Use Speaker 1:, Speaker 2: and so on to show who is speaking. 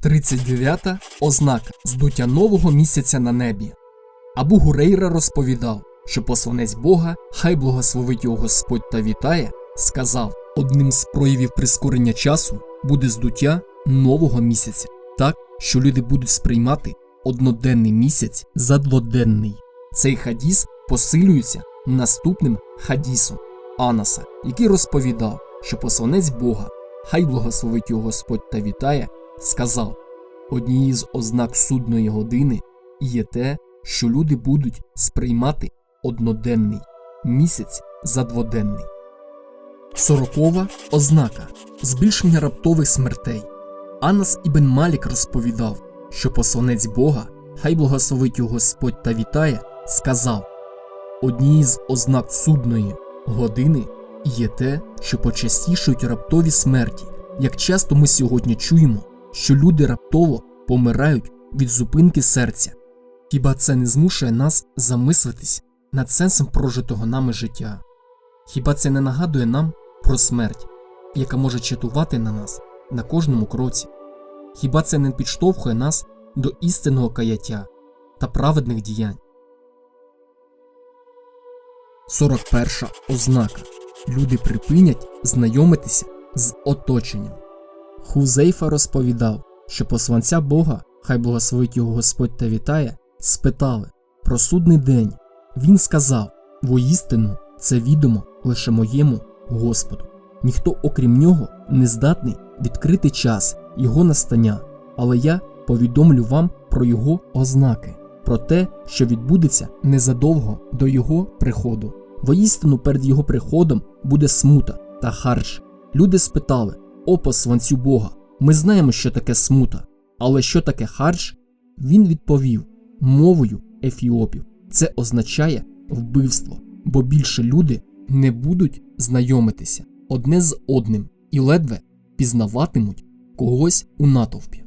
Speaker 1: 39. Ознака здуття нового місяця на небі. Абу Гурейра розповідав, що посланець Бога, хай благословить його Господь та вітає, сказав: одним з проявів прискорення часу буде здуття нового місяця, так що люди будуть сприймати одноденний місяць за дводенний. Цей хадіс посилюється наступним хадісом Анаса, який розповідав, що посланець Бога, хай благословить його Господь та вітає, сказав: однією з ознак судної години є те, що люди будуть сприймати одноденний місяць за дводенний. Сорокова ознака збільшення раптових смертей. Анас Ібн Малік розповідав, що посланець Бога, хай благословить його Господь та вітає, сказав: однією з ознак судної години є те, що почастішують раптові смерті. Як часто ми сьогодні чуємо, що люди раптово помирають від зупинки серця. Хіба це не змушує нас замислитись над сенсом прожитого нами життя? Хіба це не нагадує нам про смерть, яка може чатувати на нас на кожному кроці? Хіба це не підштовхує нас до істинного каяття та праведних діянь? 41 ознака. Люди припинять знайомитися з оточенням. Хузейфа розповідав, що посланця Бога, хай благословить його Господь та вітає, спитали про судний день. Він сказав: воістину це відомо лише моєму Господу. Ніхто, окрім нього, не здатний відкрити час його настання, але я повідомлю вам про його ознаки, про те, що відбудеться незадовго до його приходу. Воістину перед його приходом буде смута та харч. Люди спитали: О посланцю Бога, ми знаємо, що таке смута, але що таке харч? Він відповів мовою ефіопів. Це означає вбивство, бо більше люди не будуть знайомитися одне з одним і ледве пізнаватимуть когось у натовпі.